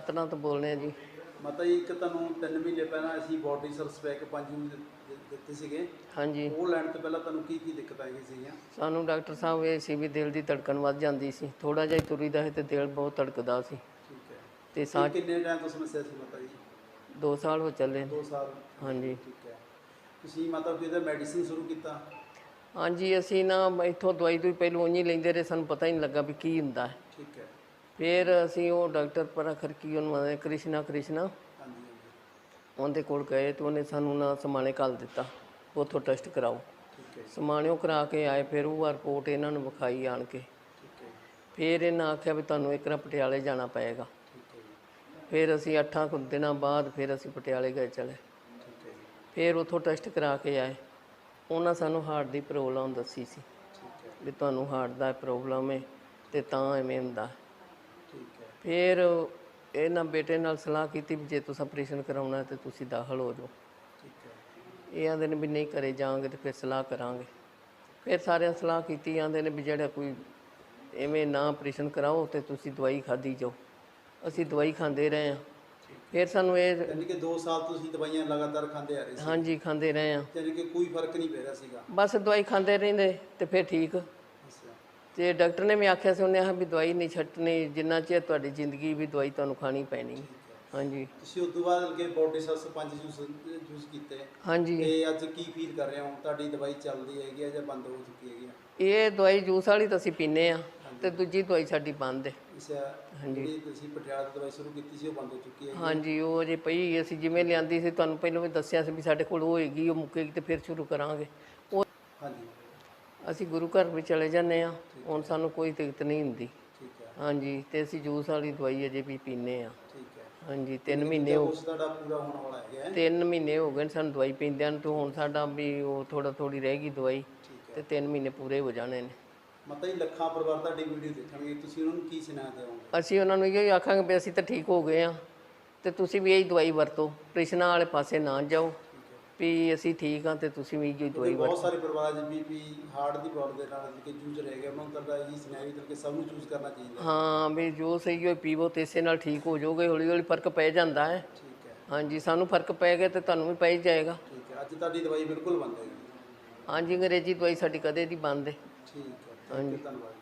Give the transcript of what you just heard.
ਸਤਨਾ ਤੋਂ ਬੋਲਨੇ ਆ ਜੀ। ਮਾਤਾ ਜੀ ਇੱਕ ਤੁਹਾਨੂੰ 3 ਮਹੀਨੇ ਪਹਿਲਾਂ ਅਸੀਂ ਬਾਡੀ ਸਰਸ ਪੈਕ 5 ਯੂਨਿਟ ਦਿੱ- ਦਿੱਤੇ ਸੀਗੇ। ਹਾਂਜੀ। ਉਹ ਲੈਣ ਤੋਂ ਪਹਿਲਾਂ ਤੁਹਾਨੂੰ ਕੀ ਕੀ ਦਿੱਕਤ ਆਈ ਸੀਗੀਆਂ? ਸਾਨੂੰ ਡਾਕਟਰ ਸਾਹਿਬ ਇਹ ਸੀ ਵੀ ਦਿਲ ਦੀ ਧੜਕਣ ਵੱਧ ਜਾਂਦੀ ਸੀ। ਥੋੜਾ ਜਿਹਾ ਤੁਰੀਦਾ ਹੈ ਤੇ ਦਿਲ ਬਹੁਤ ਧੜਕਦਾ ਸੀ। ਠੀਕ ਹੈ। ਤੇ ਸਾਹ ਕਿੰਨੇ ਟਾਈਮ ਤੋਂ ਸਮੱਸਿਆ ਸੀ ਮਾਤਾ ਜੀ? 2 ਸਾਲ ਹੋ ਚੱਲੇ। ਨੇ 2 ਸਾਲ। ਹਾਂਜੀ। ਠੀਕ ਹੈ। ਤੁਸੀਂ ਮਾਤਾ ਜੀ ਦਾ ਮੈਡੀਸਿਨ ਸ਼ੁਰੂ ਕੀਤਾ? ਹਾਂਜੀ ਅਸੀਂ ਨਾ ਇੱਥੋਂ ਦਵਾਈ ਦੂਈ ਪਹਿਲਾਂ ਉਂਝ ਹੀ ਲੈਂਦੇ ਰਹੇ। ਸਾਨੂੰ ਪਤਾ ਹੀ ਨਹੀਂ ਲੱਗਾ ਵੀ ਕੀ ਹੁੰਦਾ ਹੈ। ਫਿਰ ਅਸੀਂ ਉਹ ਡਾਕਟਰ ਪਰਾ ਖਰਕੀ ਉਹਨੂੰ ਆਂਦੇ ਕ੍ਰਿਸ਼ਨਾ ਕ੍ਰਿਸ਼ਨਾ। ਉਹਦੇ ਕੋਲ ਗਏ ਤੇ ਉਹਨੇ ਸਾਨੂੰ ਨਾ ਸਮਾਣੇ ਕੱਲ ਦਿੱਤਾ। ਉੱਥੋਂ ਟੈਸਟ ਕਰਾਓ। ਠੀਕ ਹੈ ਸਮਾਣਿਓ ਕਰਾ ਕੇ ਆਏ, ਫਿਰ ਉਹ ਰਿਪੋਰਟ ਇਹਨਾਂ ਨੂੰ ਵਿਖਾਈ ਆਣ ਕੇ। ਫਿਰ ਇਹਨਾਂ ਆਖਿਆ ਵੀ ਤੁਹਾਨੂੰ ਇੱਕ ਵਾਰ ਪਟਿਆਲੇ ਜਾਣਾ ਪਏਗਾ। ਫਿਰ ਅਸੀਂ ਅੱਠਾਂ ਕੁ ਦਿਨਾਂ ਬਾਅਦ ਫਿਰ ਅਸੀਂ ਪਟਿਆਲੇ ਗਏ ਚਲੇ। ਫਿਰ ਉੱਥੋਂ ਟੈਸਟ ਕਰਾ ਕੇ ਆਏ। ਉਹਨਾਂ ਸਾਨੂੰ ਹਾਰਟ ਦੀ ਪ੍ਰੋਬਲਮ ਦੱਸੀ ਸੀ। ਵੀ ਤੁਹਾਨੂੰ ਹਾਰਟ ਦਾ ਪ੍ਰੋਬਲਮ ਹੈ ਤੇ ਤਾਂ ਐਵੇਂ ਹੁੰਦਾ। ਫਿਰ ਇਹਨਾਂ ਬੇਟੇ ਨਾਲ ਸਲਾਹ ਕੀਤੀ ਵੀ ਜੇ ਤੁਸੀਂ ਆਪਰੇਸ਼ਨ ਕਰਾਉਣਾ ਤੇ ਤੁਸੀਂ ਦਾਖਲ ਹੋ ਜਾਓ। ਇਹ ਆਂਦੇ ਨੇ ਵੀ ਨਹੀਂ ਕਰੇ ਜਾਵਾਂਗੇ ਤੇ ਫਿਰ ਸਲਾਹ ਕਰਾਂਗੇ। ਫਿਰ ਸਾਰਿਆਂ ਸਲਾਹ ਕੀਤੀ ਆਂਦੇ ਨੇ ਵੀ ਜਿਹੜਾ ਕੋਈ ਐਵੇਂ ਨਾ ਆਪਰੇਸ਼ਨ ਕਰਾਓ ਤੇ ਤੁਸੀਂ ਦਵਾਈ ਖਾਦੀ ਜਾਓ। ਅਸੀਂ ਦਵਾਈ ਖਾਂਦੇ ਰਹੇ ਹਾਂ। ਫਿਰ ਸਾਨੂੰ ਇਹ ਯਾਨੀ ਕਿ 2 ਸਾਲ ਤੁਸੀਂ ਦਵਾਈਆਂ ਲਗਾਤਾਰ ਖਾਂਦੇ ਆ ਰਹੇ ਸੀ। ਹਾਂਜੀ ਖਾਂਦੇ ਰਹੇ ਹਾਂ। ਯਾਨੀ ਕਿ ਕੋਈ ਫ਼ਰਕ ਨਹੀਂ ਪੈ ਰਿਹਾ ਸੀਗਾ। ਬਸ ਦਵਾਈ ਖਾਂਦੇ ਰਹਿੰਦੇ ਤੇ ਫਿਰ ਠੀਕ। ਤੇ ਡਾਕਟਰ ਨੇ ਵੀ ਆਖਿਆ ਸੀ ਉਹਨੇ ਆ ਵੀ ਦਵਾਈ ਨਹੀਂ ਛੱਡਣੀ ਜਿੰਨਾ ਚਿਰ ਤੁਹਾਡੀ ਜ਼ਿੰਦਗੀ ਵੀ ਦਵਾਈ ਤੁਹਾਨੂੰ ਖਾਣੀ ਪੈਣੀ। ਹਾਂਜੀ। ਤੁਸੀਂ ਉਸ ਤੋਂ ਬਾਅਦ ਅੱਗੇ ਬਾਡੀ ਸੈਸ ਪੰਜ ਜੂਸ ਜੂਸ ਕੀਤੇ। ਹਾਂਜੀ। ਤੇ ਅੱਜ ਕੀ ਫੀਲ ਕਰ ਰਹੇ ਹੋ? ਤੁਹਾਡੀ ਦਵਾਈ ਚੱਲਦੀ ਹੈਗੀ ਆ ਜਾਂ ਬੰਦ ਹੋ ਚੁੱਕੀ ਹੈਗੀ ਆ? ਇਹ ਦਵਾਈ ਜੂਸ ਵਾਲੀ ਤਾਂ ਅਸੀਂ ਪੀਨੇ ਆ ਤੇ ਦੂਜੀ ਦਵਾਈ ਸਾਡੀ ਬੰਦ ਹੈ। ਜਿਹੜੀ ਤੁਸੀਂ ਪਟਿਆਲਾ ਦਵਾਈ ਸ਼ੁਰੂ ਕੀਤੀ ਸੀ ਉਹ ਬੰਦ ਹੋ ਚੁੱਕੀ ਹੈ ਹਾਂਜੀ ਉਹ ਜੇ ਪਈ ਅਸੀਂ ਜਿਵੇਂ ਲਿਆਂਦੀ ਸੀ ਤੁਹਾਨੂੰ ਪਹਿਲਾਂ ਵੀ ਦੱਸਿਆ ਸੀ ਵੀ ਸਾਡੇ ਕੋਲ ਉਹ ਹੈਗੀ ਉਹ ਮੁੱਕੇਗੀ ਤੇ ਫਿਰ ਸ਼ੁਰੂ ਕਰਾਂਗੇ। ਉਹ ਹਾਂਜੀ। ਅਸੀਂ ਗੁਰੂ ਘਰ ਵੀ ਚਲੇ ਜਾਂਦੇ ਆ ਹੁਣ ਸਾਨੂੰ ਕੋਈ ਦਿੱਕਤ ਨਹੀਂ ਹੁੰਦੀ। ਠੀਕ ਹੈ। ਹਾਂਜੀ ਤੇ ਅਸੀਂ ਜੂਸ ਵਾਲੀ ਦਵਾਈ ਅਜੇ ਵੀ ਪੀਨੇ ਆ ਠੀਕ ਹੈ। ਹਾਂਜੀ 3 ਮਹੀਨੇ ਹੋ ਉਸ ਤੁਹਾਡਾ ਪੂਰਾ ਹੋਣ ਵਾਲਾ ਹੈਗਾ ਹੈ। ਤਿੰਨ ਮਹੀਨੇ ਹੋ ਗਏ ਨੇ ਸਾਨੂੰ ਦਵਾਈ ਪੀਂਦਿਆਂ ਨੂੰ ਤੇ ਹੁਣ ਸਾਡਾ ਵੀ ਉਹ ਥੋੜਾ ਥੋੜੀ ਰਹਿ ਗਈ ਦਵਾਈ। ਤੇ ਤਿੰਨ ਮਹੀਨੇ ਪੂਰੇ ਹੋ ਜਾਣੇ ਨੇ। ਮਤਲਬ ਲੱਖਾਂ ਪਰਿਵਾਰ ਤੁਹਾਡੀ ਵੀਡੀਓ ਦੇਖਣਗੇ। ਤੁਸੀਂ ਉਹਨਾਂ ਨੂੰ ਕੀ ਸੁਣਾ ਦੇਵੋਗੇ ਅਸੀਂ ਉਹਨਾਂ ਨੂੰ ਇਹ ਆਖਾਂਗੇ ਵੀ ਅਸੀਂ ਤਾਂ ਠੀਕ ਹੋ ਗਏ ਆ ਤੇ ਤੁਸੀਂ ਵੀ ਇਹੀ ਦਵਾਈ ਵਰਤੋ। ਆਪਰੇਸ਼ਨਾਂ ਵਾਲੇ ਪਾਸੇ ਨਾ ਜਾਓ। ਵੀ ਅਸੀਂ ਠੀਕ ਆ ਤੇ ਤੁਸੀਂ ਵੀ ਇਹੀ ਦਵਾਈ ਬਹੁਤ ਸਾਰੇ ਪਰਿਵਾਰਾਂ 'ਚ ਬੀਪੀ ਹਾਰਟ ਦੀ ਪ੍ਰੋਬਲਮ ਦੇ ਨਾਲ ਕਿ ਜੂਝ ਰਹੇ ਗਏ ਉਹਨਾਂ ਨੂੰ ਕਰਦਾ ਇਹੀ ਸੁਨੇਹਾ ਵੀ ਕਿ ਸਭ ਨੂੰ ਚੂਜ਼ ਕਰਨਾ ਚਾਹੀਦਾ। ਹਾਂ ਵੀ ਜੋ ਸਹੀ ਹੋਏ ਪੀਵੋ ਤੇ ਇਸੇ ਨਾਲ ਠੀਕ ਹੋ ਜਾਓਗੇ ਹੌਲੀ ਹੌਲੀ ਫ਼ਰਕ ਪੈ ਜਾਂਦਾ ਹੈ। ਠੀਕ ਹੈ। ਹਾਂਜੀ ਸਾਨੂੰ ਫ਼ਰਕ ਪੈ ਗਿਆ ਤੇ ਤੁਹਾਨੂੰ ਵੀ ਪੈ ਹੀ ਜਾਏਗਾ। ਠੀਕ ਹੈ ਅੱਜ ਤੁਹਾਡੀ ਦਵਾਈ ਬਿਲਕੁਲ ਬੰਦ ਹੈਗੀ ਹਾਂਜੀ ਅੰਗਰੇਜ਼ੀ ਦਵਾਈ ਸਾਡੀ ਕਦੇ ਦੀ ਬੰਦ ਹੈ। ਠੀਕ ਹੈ ਯੂ ਧੰਨਵਾਦ।